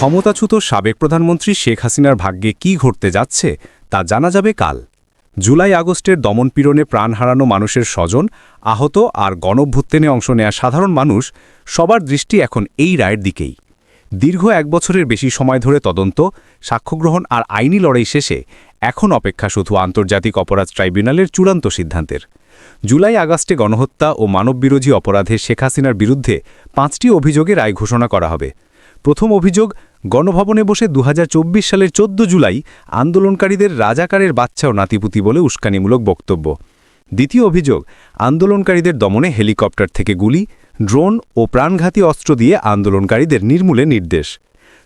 ক্ষমতাচ্যুত সাবেক প্রধানমন্ত্রী শেখ হাসিনার ভাগ্যে কি ঘটতে যাচ্ছে, তা জানা যাবে কাল। জুলাই আগস্টের দমনপীড়নে প্রাণ হারানো মানুষের স্বজন, আহত আর গণভ্যুত্থানে অংশ নেয়া সাধারণ মানুষ, সবার দৃষ্টি এখন এই রায়ের দিকেই। দীর্ঘ এক বছরের বেশি সময় ধরে তদন্ত, সাক্ষ্যগ্রহণ আর আইনি লড়াই শেষে এখন অপেক্ষা শুধু আন্তর্জাতিক অপরাধ ট্রাইব্যুনালের চূড়ান্ত সিদ্ধান্তের। জুলাই আগস্টে গণহত্যা ও মানববিরোধী অপরাধে শেখ হাসিনার বিরুদ্ধে পাঁচটি অভিযোগে রায় ঘোষণা করা হবে। প্রথম অভিযোগ গণভবনে বসে দু হাজার চব্বিশ সালের ১৪ জুলাই আন্দোলনকারীদের রাজাকারের বাচ্চা ও নাতিপুতি বলে উস্কানিমূলক বক্তব্য। দ্বিতীয় অভিযোগ, আন্দোলনকারীদের দমনে হেলিকপ্টার থেকে গুলি, ড্রোন ও প্রাণঘাতী অস্ত্র দিয়ে আন্দোলনকারীদের নির্মূলে নির্দেশ।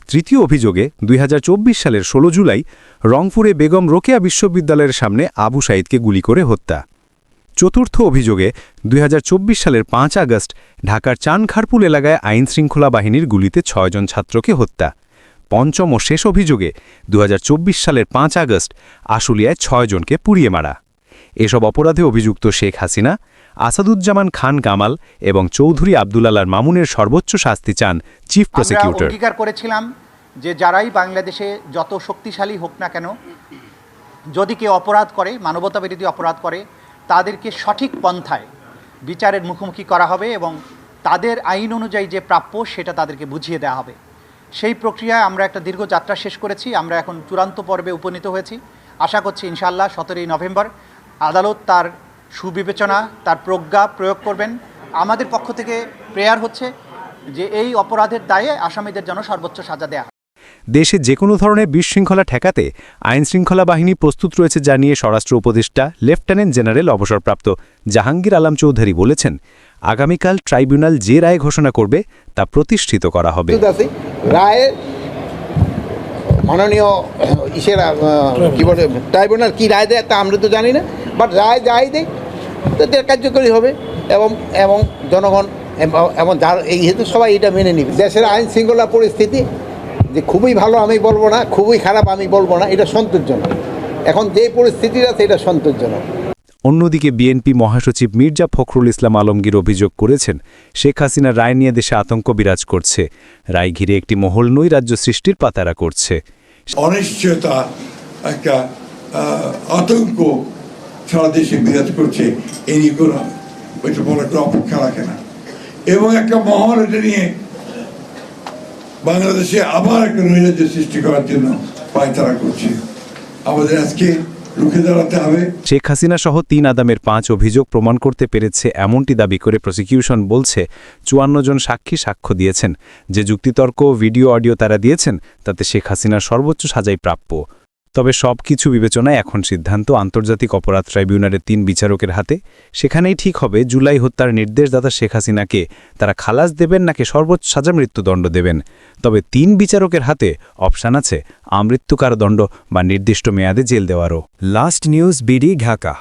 তৃতীয় অভিযোগে দুই হাজার চব্বিশ সালের ১৬ জুলাই রংপুরে বেগম রোকেয়া বিশ্ববিদ্যালয়ের সামনে আবু সাইদকে গুলি করে হত্যা। চতুর্থ অভিযোগে দুই হাজার চব্বিশ সালের পাঁচ আগস্ট ঢাকার চানখারপুল এলাকায় আইনশৃঙ্খলা বাহিনীর গুলিতে ছয়জন ছাত্রকে হত্যা। পঞ্চম ও শেষ অভিযোগে দু হাজার চব্বিশ সালের পাঁচ আগস্ট আশুলিয়ায় ছয়জনকে পুড়িয়ে মারা। এসব অপরাধে অভিযুক্ত শেখ হাসিনা আসাদুজ্জামান খান কামাল এবং চৌধুরী আবদুল্লালার মামুনের সর্বোচ্চ শাস্তি চান চিফ প্রসিকিউটর। অঙ্গীকার করেছিলাম যে যারাই বাংলাদেশে যত শক্তিশালী হোক না কেন যদি কেউ অপরাধ করে মানবতা বিরোধী অপরাধ করে তাদেরকে সঠিক পন্থায় বিচারের মুখোমুখি করা হবে এবং তাদের আইন অনুযায়ী যে প্রাপ্য সেটা তাদেরকে বুঝিয়ে দেওয়া হবে। সেই প্রক্রিয়ায় আমরা একটা দীর্ঘ যাত্রা শেষ করেছি আমরা এখন চূড়ান্ত পর্বে উপনীত হয়েছি। আশা করছি ইনশাআল্লাহ সতেরোই নভেম্বর আদালত তার সুবিবেচনা তার প্রজ্ঞা প্রয়োগ করবেন। আমাদের পক্ষ থেকে প্রেয়ার হচ্ছে যে এই অপরাধের দায়ে আসামিদের জন্য সর্বোচ্চ সাজা দেয়া হয়। দেশে যে কোনো ধরনের বিশৃঙ্খলা ঠেকাতে আইনশৃঙ্খলা বাহিনী প্রস্তুত রয়েছে জানিয়ে স্বরাষ্ট্র উপদেষ্টা লেফটেন্যান্ট জেনারেল অবসরপ্রাপ্ত জাহাঙ্গীর আলম চৌধুরী বলেছেন আগামীকাল ট্রাইব্যুনাল যে রায় ঘোষণা করবে তা প্রতিষ্ঠিত করা হবে। রায়ের মাননীয় ইসের কি বলে, ট্রাইব্যুনাল কি রায় দেয় তা আমরা তো জানি না বাট রায় যাই দেয় তো কার্যকরী হবে, এবং এবং জনগণ এবং যার, এই হেতু সবাই এটা মেনে নিবে। দেশের আইন শৃঙ্খলা পরিস্থিতি যে খুবই ভালো আমি বলব না, খুবই খারাপ আমি বলব না, এটা সন্তোষজনক। এখন যে পরিস্থিতিটা সেটা সন্তোষজনক। অন্যদিকে বিএনপি মহাসচিব মির্জা ফখরুল ইসলাম আলমগীর অভিযোগ করেছেন, শেখ হাসিনার রায় নিয়ে দেশে আতঙ্ক বিরাজ করছে, রায় ঘিরে একটি মহল নৈরাজ্য সৃষ্টির পাতারা করছে। অনিশ্চয়তা একটা আতঙ্ক সারা দেশে বিরাজ করছে এই নিয়ে কোনো বড় একটা অপেক্ষা রাখে না। এবং একটা মহল এটা নিয়ে বাংলাদেশে আবার একটা নৈরাজ্য সৃষ্টি করার জন্য পায়তারা করছে। আমাদের আজকে রুখে দাঁড়াতে হবে। শেখ হাসিনা সহ তিন আদামের পাঁচ অভিযোগ প্রমাণ করতে পেরেছে এমনটি দাবি করে প্রসিকিউশন বলছে, চুয়ান্ন জন সাক্ষী সাক্ষ্য দিয়েছেন। যে যুক্তিতর্ক, ভিডিও, অডিও তারা দিয়েছেন, তাতে শেখ হাসিনার সর্বোচ্চ সাজাই প্রাপ্য। তবে সব কিছু বিবেচনায় এখন সিদ্ধান্ত, আন্তর্জাতিক অপরাধ ট্রাইব্যুনালের তিন বিচারকের হাতে। সেখানেই ঠিক হবে, জুলাই হত্যার নির্দেশদাতা শেখ হাসিনাকে তারা খালাস দেবেন নাকি সর্বোচ্চ সাজা মৃত্যুদণ্ড দেবেন? তবে তিন বিচারকের হাতে অপশান আছে আমৃত্যু কারাদণ্ড বা নির্দিষ্ট মেয়াদে জেল দেওয়ারও। Last news BD, Dhaka.